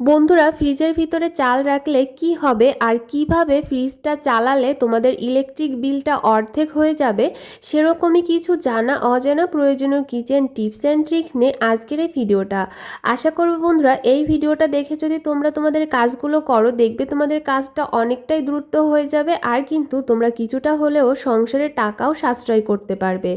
বন্ধুরা, ফ্রিজের ভিতরে চাল রাখলে কি হবে আর কীভাবে ফ্রিজটা চালালে তোমাদের ইলেকট্রিক বিলটা অর্ধেক হয়ে যাবে, সেরকমই কিছু জানা অজানা প্রয়োজনীয় কিচেন টিপস অ্যান্ড ট্রিক্স নিয়ে আজকের এই ভিডিওটা। আশা করব বন্ধুরা, এই ভিডিওটা দেখে যদি তোমরা তোমাদের কাজগুলো করো, দেখবে তোমাদের কাজটা অনেকটাই দ্রুত হয়ে যাবে আর কিন্তু তোমরা কিছুটা হলেও সংসারের টাকাও সাশ্রয় করতে পারবে।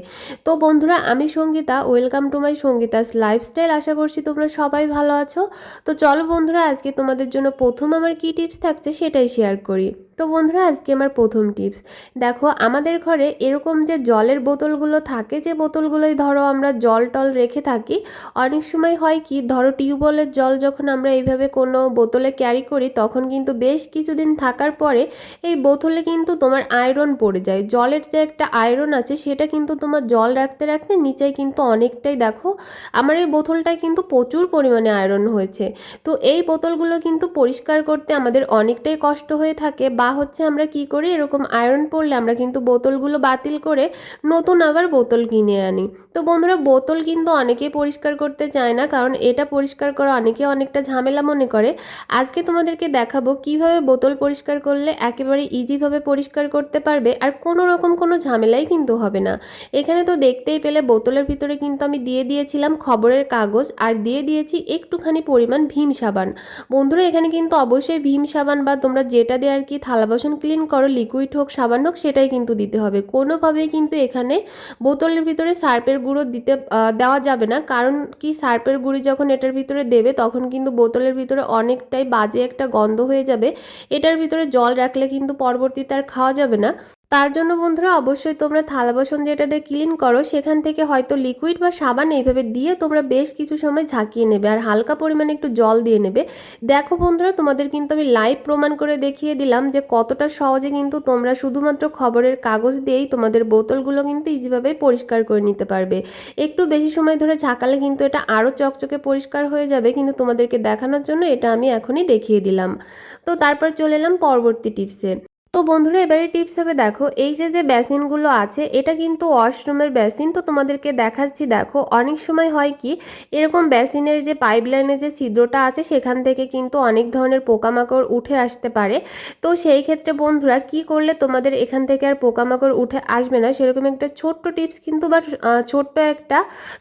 তো বন্ধুরা, আমি Sangeeta, welcome to my Sangeeta's lifestyle. আশা করছি তোমরা সবাই ভালো আছো। তো চলো বন্ধুরা আজকে তোমাদের জন্য প্রথম আমার কি টিপস থাকছে সেটাই শেয়ার করি। তো বন্ধুরা, আজকে আমার প্রথম টিপস দেখো, আমাদের ঘরে এরকম যে জলের বোতলগুলো থাকে, যে বোতলগুলোই ধরো আমরা জল টল রেখে থাকি, অনেক সময় হয় কি, ধরো টিউবওয়েলের জল যখন আমরা এইভাবে কোনো বোতলে ক্যারি করি, তখন কিন্তু বেশ কিছুদিন থাকার পরে এই বোতলে কিন্তু তোমার আয়রন পড়ে যায়। জলের যে একটা আয়রন আছে, সেটা কিন্তু তোমার জল রাখতে রাখতে নিচে কিন্তু অনেকটাই দেখো, আমার এই বোতলটায় কিন্তু প্রচুর পরিমাণে আয়রন হয়েছে। তো এই বোতলগুলো কিন্তু পরিষ্কার করতে আমাদের অনেকটাই কষ্ট হয়ে থাকে। বা হচ্ছে আমরা কি করি, এরকম আয়রন পড়লে আমরা কিন্তু বোতলগুলো বাতিল করে নতুন আবার বোতল কিনে আনি। তো বন্ধুরা, বোতল কিন্তু অনেকেই পরিষ্কার করতে চায় না, কারণ এটা পরিষ্কার করা অনেকে অনেকটা ঝামেলা মনে করে। আজকে তোমাদেরকে দেখাবো কীভাবে বোতল পরিষ্কার করলে একেবারে ইজিভাবে পরিষ্কার করতে পারবে, আর কোনো রকম কোনো ঝামেলাই কিন্তু হবে না। এখানে তো দেখতেই পেলে বোতলের ভিতরে কিন্তু আমি দিয়ে দিয়েছিলাম খবরের কাগজ, আর দিয়ে দিয়েছি একটুখানি পরিমাণ ভীম সাবান। বন্ধুরা, এখানে কিন্তু অবশ্যই ভীম সাবান বা তোমরা যেটা দিয়ে আর কি থালা বাসন ক্লিন করো লিকুইড হোক, সাবান হোক, সেটাই কিন্তু দিতে হবে। কোনোভাবেই কিন্তু এখানে বোতলের ভিতরে সার্পের গুঁড়ো দিতে দেওয়া যাবে না। কারণ কি সার্পের গুঁড়ি যখন এটার ভিতরে দেবে, তখন কিন্তু বোতলের ভিতরে অনেকটাই বাজে একটা গন্ধ হয়ে যাবে। এটার ভিতরে জল রাখলে কিন্তু পরবর্তীতে আর খাওয়া যাবে না। তার জন্য বন্ধুরা অবশ্যই তোমরা থালা বাসন যেটা দিয়ে ক্লিন করো, সেখান থেকে হয়তো লিকুইড বা সাবান এইভাবে দিয়ে তোমরা বেশ কিছু সময় ঝাঁকিয়ে নেবে আর হালকা পরিমাণে একটু জল দিয়ে নেবে। দেখো বন্ধুরা, তোমাদের কিন্তু আমি লাইভ প্রমাণ করে দেখিয়ে দিলাম যে কতটা সহজে কিন্তু তোমরা শুধুমাত্র খবরের কাগজ দিয়েই তোমাদের বোতলগুলো কিন্তু ইজিভাবে পরিষ্কার করে নিতে পারবে। একটু বেশি সময় ধরে ঝাঁকালে কিন্তু এটা আরও চকচকে পরিষ্কার হয়ে যাবে, কিন্তু তোমাদেরকে দেখানোর জন্য এটা আমি এখনই দেখিয়ে দিলাম। তো তারপর চলে এলাম পরবর্তী টিপসে তো বন্ধুরা, এবারে টিপস হবে দেখো, এই যে যে বেসিনগুলো আছে, এটা কিন্তু ওয়াশরুমের বেসিন তো তোমাদেরকে দেখাচ্ছি। দেখো, অনেক সময় হয় কি, এরকম বেসিনের যে পাইপলাইনের যে ছিদ্রটা আছে, সেখান থেকে কিন্তু অনেক ধরনের পোকামাকড় উঠে আসতে পারে। তো সেই ক্ষেত্রে বন্ধুরা, কি করলে তোমাদের এখান থেকে আর পোকামাকড় উঠে আসবে না, সেরকম একটা ছোট্ট টিপস কিন্তু বা ছোট্ট একটা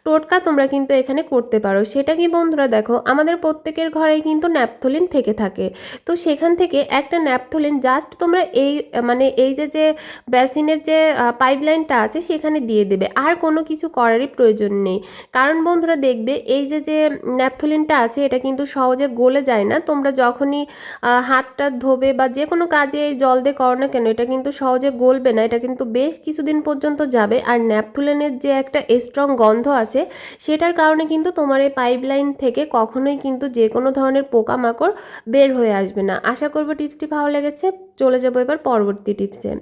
টোটকা তোমরা কিন্তু এখানে করতে পারো। সেটা কি বন্ধুরা, দেখো, আমাদের প্রত্যেকের ঘরেই কিন্তু ন্যাপথলিন থেকে থাকে। তো সেখান থেকে একটা ন্যাপথলিন জাস্ট তোমরা এই মানে এই যে যে বেসিনের যে পাইপলাইনটা আছে সেখানে দিয়ে দেবে। আর কোনো কিছু করারই প্রয়োজন নেই। কারণ বন্ধুরা দেখবে, এই যে যে ন্যাপথলিনটা আছে, এটা কিন্তু সহজে গলে যায় না। তোমরা যখনই হাতটা ধোবে বা যে কোনো কাজে জল দিয়ে করো না কেন, এটা কিন্তু সহজে গলবে না। এটা কিন্তু বেশ কিছুদিন পর্যন্ত যাবে। আর ন্যাপথলিনের যে একটা স্ট্রং গন্ধ আছে, সেটার কারণে কিন্তু তোমার এই পাইপলাইন থেকে কখনোই কিন্তু যে কোনো ধরনের পোকামাকড় বের হয়ে আসবে না। আশা করব টিপসটি ভালো লেগেছে। চলে যাব এবার পরবর্তী টিপসে।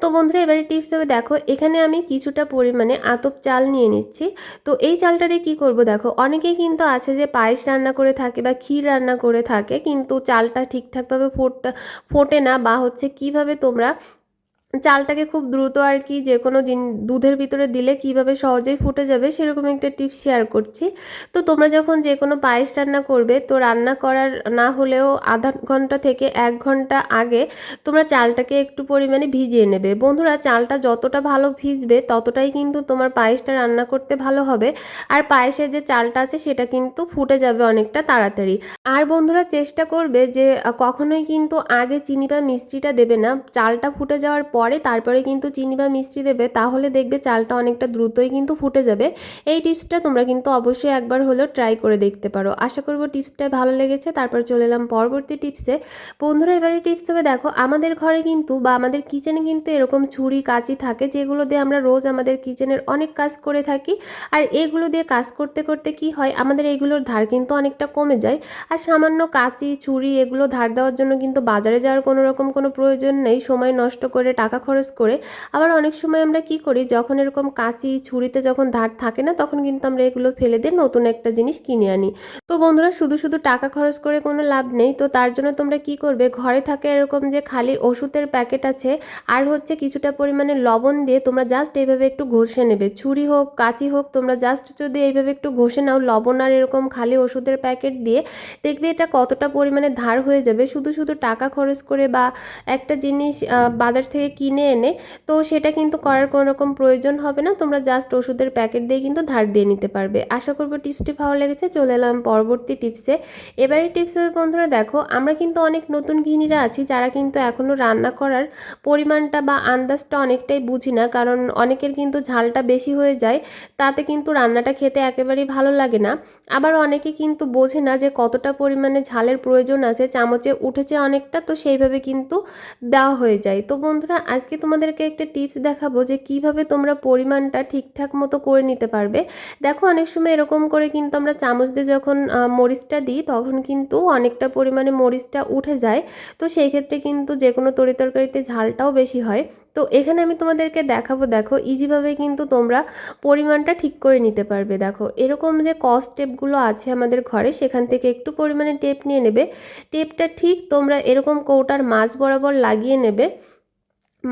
তো বন্ধুরা, এবারে টিপস হবে, দেখো, এখানে আমি কিছুটা পরিমাণে আতপ চাল নিয়ে নিচ্ছি। তো এই চালটা দিয়ে কী করব, দেখো, অনেকেই কিন্তু আছে যে পায়েস রান্না করে থাকে বা ক্ষীর রান্না করে থাকে, কিন্তু চালটা ঠিকঠাকভাবে ফোট, ফোটে না বা হচ্ছে কীভাবে তোমরা চালটাকে খুব দ্রুত আর কি যে কোনো দুধের ভিতরে দিলে কীভাবে সহজেই ফুটে যাবে সেরকম একটা টিপস শেয়ার করছি। তো তোমরা যখন যে কোনো পায়েস রান্না করবে, তো রান্না করার না হলেও আধা ঘণ্টা থেকে এক ঘণ্টা আগে তোমরা চালটাকে একটু পরিমাণে ভিজিয়ে নেবে। বন্ধুরা, চালটা যতটা ভালো ভিজবে ততটাই কিন্তু তোমার পায়েসটা রান্না করতে ভালো হবে। আর পায়েসের যে চালটা আছে সেটা কিন্তু ফুটে যাবে অনেকটা তাড়াতাড়ি। আর বন্ধুরা, চেষ্টা করবে যে কখনোই কিন্তু আগে চিনি বা মিষ্টিটা দেবে না। চালটা ফুটে যাওয়ার পরে তারপরে কিন্তু চিনি বা মিষ্টি দেবে, তাহলে দেখবে চালটা অনেকটা দ্রুতই কিন্তু ফুটে যাবে। এই টিপসটা তোমরা কিন্তু অবশ্যই একবার হলেও ট্রাই করে দেখতে পারো। আশা করব টিপসটা ভালো লেগেছে, তারপর চলে এলাম পরবর্তী টিপসে। বন্ধুরা, এবারে টিপস হবে, দেখো, আমাদের ঘরে কিন্তু বা আমাদের কিচেনে কিন্তু এরকম ছুরি, কাঁচি থাকে, যেগুলো দিয়ে আমরা রোজ আমাদের কিচেনের অনেক কাজ করে থাকি। আর এগুলো দিয়ে কাজ করতে করতে কি হয়, আমাদের এগুলোর ধার কিন্তু অনেকটা কমে যায়। আর সামান্য কাঁচি, ছুরি, এগুলো ধার দেওয়ার জন্য কিন্তু বাজারে যাওয়ার কোনো রকম কোনো প্রয়োজন নেই, সময় নষ্ট করে টাকা টাকা খরচ করে, আবার অনেক সময় আমরা কি করি, যখন এরকম কাঁচি ছুরিতে যখন ধার থাকে না, তখন কিন্তু আমরা এগুলো ফেলে দিয়ে নতুন একটা জিনিস কিনে আনি। তো বন্ধুরা, শুধু শুধু টাকা খরচ করে কোনো লাভ নেই, তো তার জন্য তোমরা কি করবে? ঘরে থাকে এরকম যে খালি ওষুধের প্যাকেট আছে, আর হচ্ছে কিছুটা পরিমাণে লবণ দিয়ে তোমরা জাস্ট এইভাবে একটু ঘষে নেবে। ছুরি হোক, কাঁচি হোক, তোমরা জাস্ট যদি এইভাবে একটু ঘষে নাও, লবণ আর এরকম খালি ওষুধের প্যাকেট দিয়ে, দেখবে এটা কতটা পরিমাণে ধার হয়ে যাবে। শুধু শুধু টাকা খরচ করে বা একটা জিনিস বাজার থেকে কিনে এনে, তো সেটা কিন্তু করার কোনো রকম প্রয়োজন হবে না। তোমরা জাস্ট ওষুধের প্যাকেট দিয়ে কিন্তু ধার দিয়ে নিতে পারবে। আশা করব টিপসটি ভালো লেগেছে, চলে এলাম পরবর্তী টিপসে। এবারে টিপস হবে বন্ধুরা দেখো, আমরা কিন্তু অনেক নতুন গৃহিণীরা আছি, যারা কিন্তু এখনও রান্না করার পরিমাণটা বা আন্দাজটা অনেকটাই বুঝি না, কারণ অনেকের কিন্তু ঝালটা বেশি হয়ে যায়, তাতে কিন্তু রান্নাটা খেতে একেবারেই ভালো লাগে না। আবার অনেকে কিন্তু বোঝে না যে কতটা পরিমাণে ঝালের প্রয়োজন আছে, চামচে উঠেছে অনেকটা, তো সেইভাবে কিন্তু দেওয়া হয়ে যায়। তো বন্ধুরা আজকে তোমাদেরকে একটা টিপস দেখাবো যে কীভাবে তোমরা পরিমাণটা ঠিকঠাক মতো করে নিতে পারবে। দেখো, অনেক সময় এরকম করে কিন্তু আমরা চামচ দিয়ে যখন মরিচটা দিই, তখন কিন্তু অনেকটা পরিমাণে মরিচটা উঠে যায়। তো সেই ক্ষেত্রে কিন্তু যে কোনো তরিতরকারিতে ঝালটাও বেশি হয়। তো এখানে আমি তোমাদেরকে দেখাবো, দেখো ইজিভাবে কিন্তু তোমরা পরিমাণটা ঠিক করে নিতে পারবে। দেখো, এরকম যে কস টেপগুলো আছে আমাদের ঘরে, সেখান থেকে একটু পরিমাণে টেপ নিয়ে নেবে। টেপটা ঠিক তোমরা এরকম কৌটার মাছ বরাবর লাগিয়ে নেবে।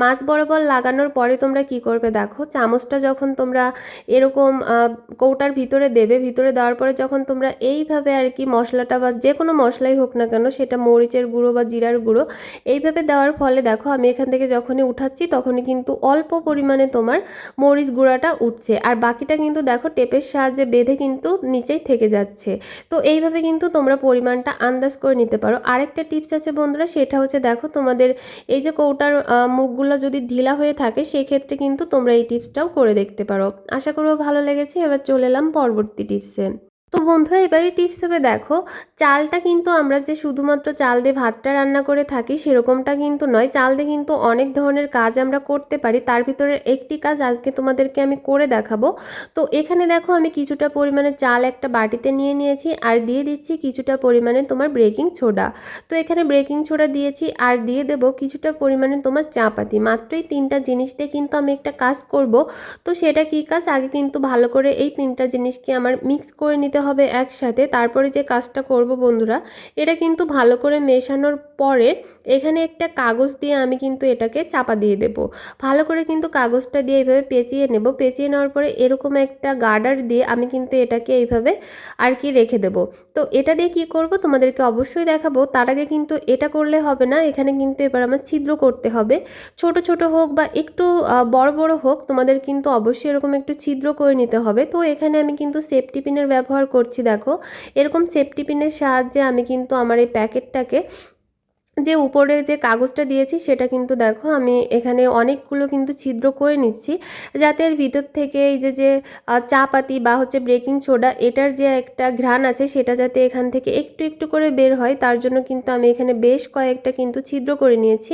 মাছ বরাবর লাগানোর পরে তোমরা কি করবে দেখো? চামচটা যখন তোমরা এরকম কৌটার ভিতরে দেবে ভিতরে দেওয়ার পরে যখন তোমরা এইভাবে আর কি মশলাটা বা যে কোনো মশলাই হোক না কেন সেটা মরিচের গুঁড়ো বা জিরার গুঁড়ো এইভাবে দেওয়ার ফলে দেখো আমি এখান থেকে যখনই উঠাচ্ছি তখনই কিন্তু অল্প পরিমাণে তোমার মরিচ গুঁড়াটা উঠছে। আর বাকিটা কিন্তু দেখো টেপের সাহায্যে বেঁধে কিন্তু নিচেই থেকে যাচ্ছে। তো এইভাবে কিন্তু তোমরা পরিমাণটা আন্দাজ করে নিতে পারো। আরেকটা টিপস আছে বন্ধুরা সেটা হচ্ছে দেখো তোমাদের এই যে কৌটার আহ, মুখগুলো যদি ঢিলা হয়ে থাকে, সেক্ষেত্রে কিন্তু তোমরা এই টিপসটাও করে দেখতে পারো। আশা করব ভালো লেগেছে। এবার চলে এলাম পরবর্তী টিপসে। তো বন্ধুরা, এবারে টিপস হবে দেখো, চালটা কিন্তু আমরা যে শুধুমাত্র চাল দিয়ে ভাতটা রান্না করে থাকি সেরকমটা কিন্তু নয়। চাল দিয়ে কিন্তু অনেক ধরনের কাজ আমরা করতে পারি। তার ভিতরে একটি কাজ আজকে তোমাদেরকে আমি করে দেখাবো। তো এখানে দেখো, আমি কিছুটা পরিমাণে চাল একটা বাটিতে নিয়ে নিয়েছি আর দিয়ে দিচ্ছি কিছুটা পরিমাণে তোমার ব্রেকিং সোডা তো এখানে ব্রেকিং সোডা দিয়েছি আর দিয়ে দেব কিছুটা পরিমাণে তোমার চাপাতি মাত্রই তিনটা জিনিস দিয়ে কিন্তু আমি একটা কাজ করব। তো সেটা কি কাজ? আগে কিন্তু ভালো করে এই তিনটা জিনিসকে আমার মিক্স করে নিতে হবে একসাথে তারপরে যে কাজটা করব বন্ধুরা এটা কিন্তু ভালো করে মেশানোর পরে এখানে একটা কাগজ দিয়ে আমি কিন্তু এটাকে চাপা দিয়ে দেব। ভালো করে কিন্তু কাগজটা দিয়ে এইভাবে পেঁচিয়ে নেব। পেঁচিয়ে নেওয়ার পরে এরকম একটা গার্ডার দিয়ে আমি কিন্তু এটাকে এইভাবে আর কি রেখে দেব। তো এটা দিয়ে কি করব? তোমাদেরকে অবশ্যই দেখাবো। তার আগে কিন্তু এটা করলে হবে না। এখানে কিন্তু এবার আমার ছিদ্র করতে হবে। ছোট ছোট হোক বা একটু বড় বড় হোক, তোমাদের কিন্তু অবশ্যই এরকম একটু ছিদ্র করে নিতে হবে। তো এখানে আমি কিন্তু সেফটি পিনের ব্যবহার করছি, দেখো। এরকম সেফটি পিনের সাহায্যে আমি কিন্তু আমার এই প্যাকেটটাকে যে উপরে যে কাগজটা দিয়েছি সেটা কিন্তু দেখো, আমি এখানে অনেকগুলো কিন্তু ছিদ্র করে নিচ্ছি, যাতে এর ভিতর থেকে এই যে যে চা পাতি বা হচ্ছে বেকিং সোডা এটার যে একটা ঘ্রাণ আছে সেটা যাতে এখান থেকে একটু একটু করে বের হয়, তার জন্য কিন্তু আমি এখানে বেশ কয়েকটা কিন্তু ছিদ্র করে নিয়েছি।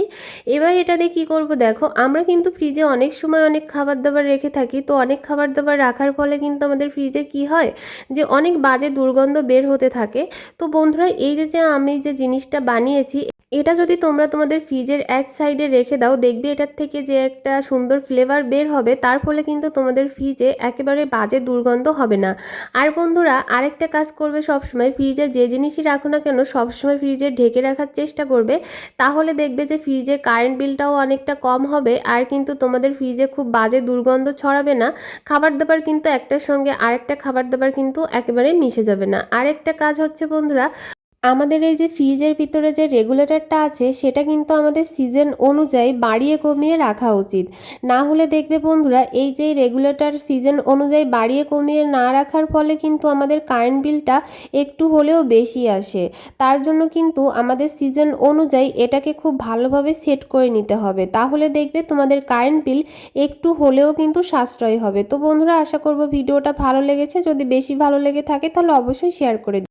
এবার এটা দিয়ে কী করব দেখো, আমরা কিন্তু ফ্রিজে অনেক সময় অনেক খাবার দাবার রেখে থাকি, তো অনেক খাবার দাবার রাখার ফলে কিন্তু আমাদের ফ্রিজে কি হয় যে, অনেক বাজে দুর্গন্ধ বের হতে থাকে। তো বন্ধুরা, এই যে যে, আমি যে জিনিসটা বানিয়েছি এটা যদি তোমরা তোমাদের ফ্রিজের এক সাইডে রেখে দাও, দেখবে এটার থেকে যে একটা সুন্দর ফ্লেভার বের হবে, তার ফলে কিন্তু তোমাদের ফ্রিজে একেবারে বাজে দুর্গন্ধ হবে না। আর বন্ধুরা, আরেকটা কাজ করবে সবসময় ফ্রিজে যে জিনিসই রাখো না কেন, সবসময় ফ্রিজে ঢেকে রাখার চেষ্টা করবে। তাহলে দেখবে যে ফ্রিজে কারেন্ট বিলটাও অনেকটা কম হবে, আর কিন্তু তোমাদের ফ্রিজে খুব বাজে দুর্গন্ধ ছড়াবে না। খাবার দাবার কিন্তু একটার সঙ্গে আরেকটা খাবার দাবার কিন্তু একেবারে মিশে যাবে না। আরেকটা কাজ হচ্ছে বন্ধুরা আমাদের এই যে ফ্রিজের ভিতরে যে রেগুলেটরটা আছে, সেটা কিন্তু আমাদের সিজন অনুযায়ী বাড়িয়ে কমিয়ে রাখা উচিত। না হলে দেখবে বন্ধুরা, এই যে রেগুলেটর সিজন অনুযায়ী বাড়িয়ে কমিয়ে না রাখার ফলে কিন্তু আমাদের কারেন্ট বিলটা একটু হলেও বেশি আসে। তার জন্য কিন্তু আমাদের সিজন অনুযায়ী এটাকে খুব ভালোভাবে সেট করে নিতে হবে। তাহলে দেখবে তোমাদের কারেন্ট বিল একটু হলেও কিন্তু সাশ্রয় হবে। তো বন্ধুরা, আশা করব ভিডিওটা ভালো লেগেছে। যদি বেশি ভালো লেগে থাকে, তাহলে অবশ্যই শেয়ার করে।